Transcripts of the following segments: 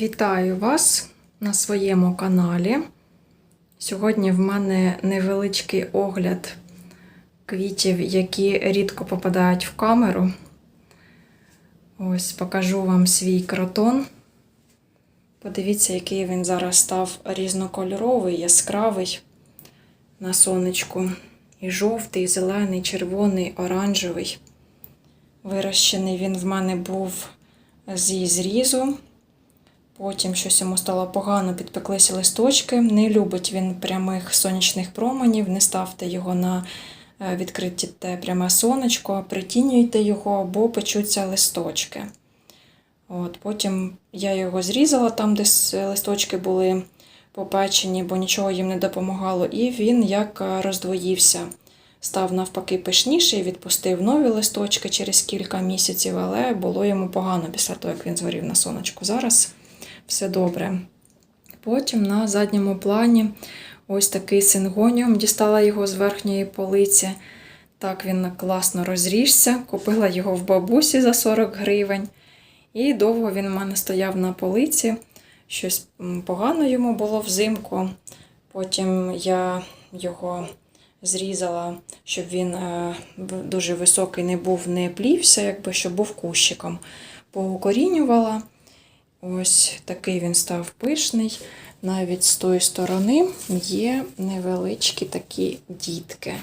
Вітаю вас на своєму каналі. Сьогодні в мене невеличкий огляд квітів, які рідко попадають в камеру. Ось покажу вам свій кротон. Подивіться, який він зараз став різнокольоровий, яскравий на сонечку. І жовтий, і зелений, червоний, оранжевий. Вирощений він в мене був зі зрізу. Потім щось йому стало погано, підпеклися листочки. Не любить він прямих сонячних променів. Не ставте його на е, відкрите те пряме сонечко, притінюйте його, бо печуться листочки. От, потім я його зрізала там, де листочки були попечені, бо нічого їм не допомагало. І він як е, роздвоївся. Став навпаки пишніший, відпустив нові листочки через кілька місяців, але було йому погано після того, як він згорів на сонечку. Зараз все добре. Потім на задньому плані ось такий сингоніум, дістала його з верхньої полиці. Так він класно розрісся. Купила його в бабусі за 40 гривень. І довго він в мене стояв на полиці. Щось погано йому було взимку. Потім я його зрізала, щоб він е, дуже високий не був, не плівся, якби щоб був кущиком. Поукорінювала. Ось такий він став пишний. Навіть з тої сторони є невеличкі такі дітки.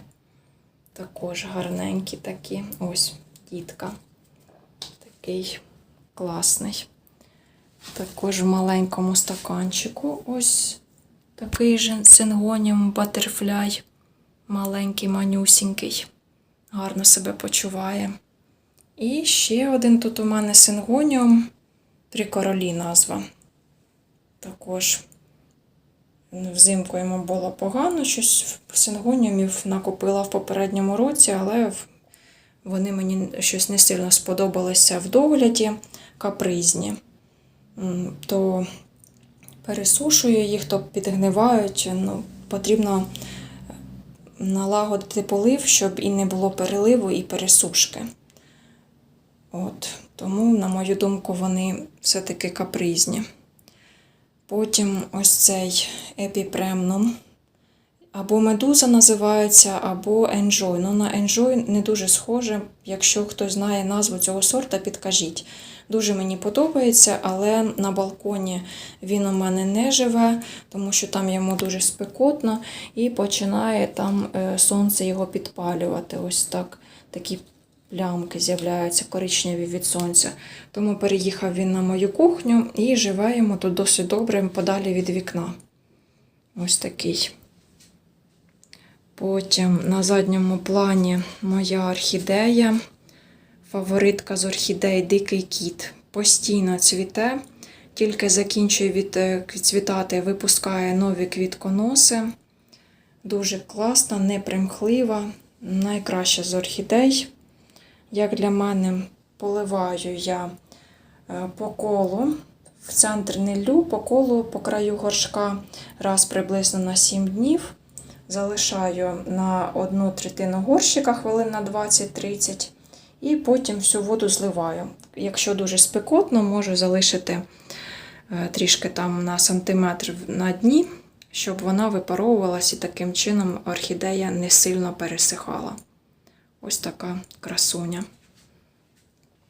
Також гарненькі такі. Ось дітка. Такий класний. Також в маленькому стаканчику ось такий же сингоніум батерфляй. Маленький, манюсінький. Гарно себе почуває. І ще один тут у мене сингоніум. Три королі назва. Також взимку йому було погано, щось сингоніумів накупила в попередньому році, але вони мені щось не сильно сподобалися в догляді, капризні. То пересушую їх, то підгнивають. Ну, потрібно налагодити полив, щоб і не було переливу і пересушки. От, тому, на мою думку, вони все-таки капризні. Потім ось цей епіпремнум. Або медуза називається, або енжой. Ну, на енжой не дуже схоже. Якщо хтось знає назву цього сорта, підкажіть. Дуже мені подобається, але на балконі він у мене не живе, тому що там йому дуже спекотно і починає там е, сонце його підпалювати. Ось так. Такі плямки з'являються коричневі від сонця. Тому переїхав він на мою кухню і живе тут досить добре подалі від вікна. Ось такий. Потім на задньому плані моя орхідея, фаворитка з орхідей Дикий кіт. Постійно цвіте, тільки закінчує від е, цвітати, випускає нові квітконоси. Дуже класна, непримхлива, найкраща з орхідей. Як для мене, поливаю я е, по колу. В центр не лью, по колу, по краю горшка раз приблизно на 7 днів. Залишаю на одну третину горщика хвилин на 20-30. І потім всю воду зливаю. Якщо дуже спекотно, можу залишити е, трішки там на сантиметр на дні, щоб вона випаровувалась і таким чином орхідея не сильно пересихала. Ось така красуня.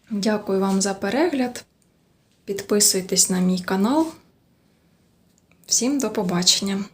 Дякую вам за перегляд. Підписуйтесь на мій канал. Всім до побачення!